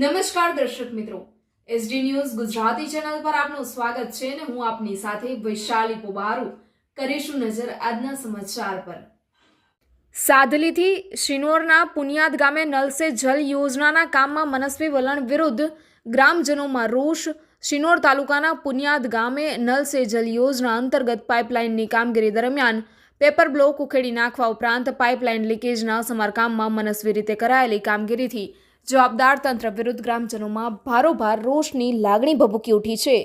નમસ્કાર દર્શક મિત્રો. એસડી ન્યૂઝ ગુજરાતી ચેનલ પર આપનું સ્વાગત છે અને હું આપની સાથે વૈશાલી પોબારુ કરીશું નજર આજના સમાચાર પર. સાદલીથી શિનોરના પુનિયાદ ગામે નલ સે જલ યોજનાના કામમાં મનસ્વી વલણ વિરુદ્ધ ગ્રામજનોમાં રોષ. શિનોર તાલુકાના પુનિયાદ ગામે નલ સે જલ યોજના અંતર્ગત પાઇપલાઇનની કામગીરી દરમિયાન પેપર બ્લોક ઉખેડી નાખવા ઉપરાંત પાઇપલાઇન લીકેજના સમારકામમાં મનસ્વી રીતે કરાયેલી કામગીરીથી જવાબદાર તંત્ર વિરુદ્ધ ગ્રામજનોમાં ભારોભાર રોષની લાગણી ભભૂકી ઉઠી છે.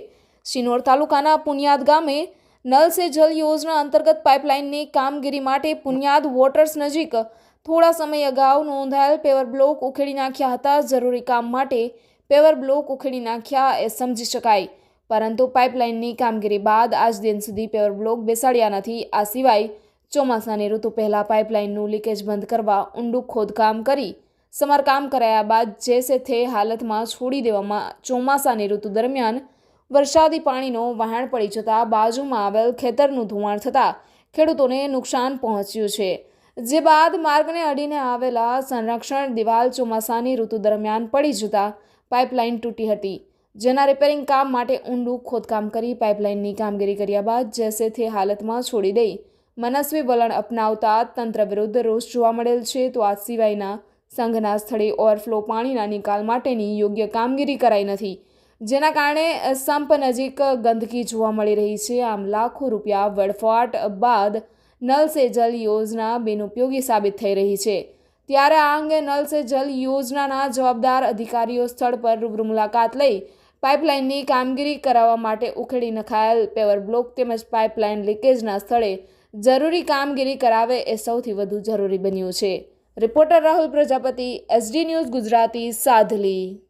શિનોર તાલુકાના પુનિયાદ ગામે નલ સે જલ યોજના અંતર્ગત પાઇપલાઇનની કામગીરી માટે પુનિયાદ વોટર્સ નજીક થોડા સમય અગાઉ નોંધાયેલ પેવર બ્લોક ઉખેડી નાખ્યા હતા. જરૂરી કામ માટે પેવર બ્લોક ઉખેડી નાખ્યા એ સમજી શકાય. પરંતુ પાઇપલાઇનની કામગીરી બાદ આજ દિન સુધી પેવર બ્લોક બેસાડ્યા નથી. આ સિવાય ચોમાસાની ઋતુ પહેલાં પાઇપલાઇનનું લીકેજ બંધ કરવા ઊંડું ખોદકામ કરી સમારકામ કરાયા બાદ જેસે થે હાલતમાં છોડી દેવામાં ચોમાસાની ઋતુ દરમિયાન વરસાદી પાણીનો વહાણ પડી જતાં બાજુમાં આવેલ ખેતરનું ધોવાણ થતાં ખેડૂતોને નુકસાન પહોંચ્યું છે. જે બાદ માર્ગને અડીને આવેલા સંરક્ષણ દિવાલ ચોમાસાની ઋતુ દરમિયાન પડી જતાં પાઇપલાઇન તૂટી હતી. જેના રિપેરિંગ કામ માટે ઊંડું ખોદકામ કરી પાઇપલાઇનની કામગીરી કર્યા બાદ જેસે તે હાલતમાં છોડી દઈ મનસ્વી વલણ અપનાવતા તંત્ર વિરુદ્ધ રોષ જોવા મળેલ છે તો આ સિવાયના સંઘના સ્થળે ઓવરફ્લો પાણીના નિકાલ માટેની યોગ્ય કામગીરી કરાઈ નથી. જેના કારણે સંપ નજીક ગંદકી જોવા મળી રહી છે. આમ, લાખો રૂપિયા વડફાટ બાદ નલ સે જલ યોજના બિનઉપયોગી સાબિત થઈ રહી છે. ત્યારે આ અંગે નલ સે જલ યોજનાના જવાબદાર અધિકારીઓ સ્થળ પર રૂબરૂ મુલાકાત લઈ પાઇપલાઇનની કામગીરી કરાવવા માટે ઉખેડી નખાયેલ પેવર બ્લોક તેમજ પાઇપલાઇન લીકેજના સ્થળે જરૂરી કામગીરી કરાવે એ સૌથી વધુ જરૂરી બન્યું છે. Reporter Rahul Prajapati SD news Gujarati Sadhli.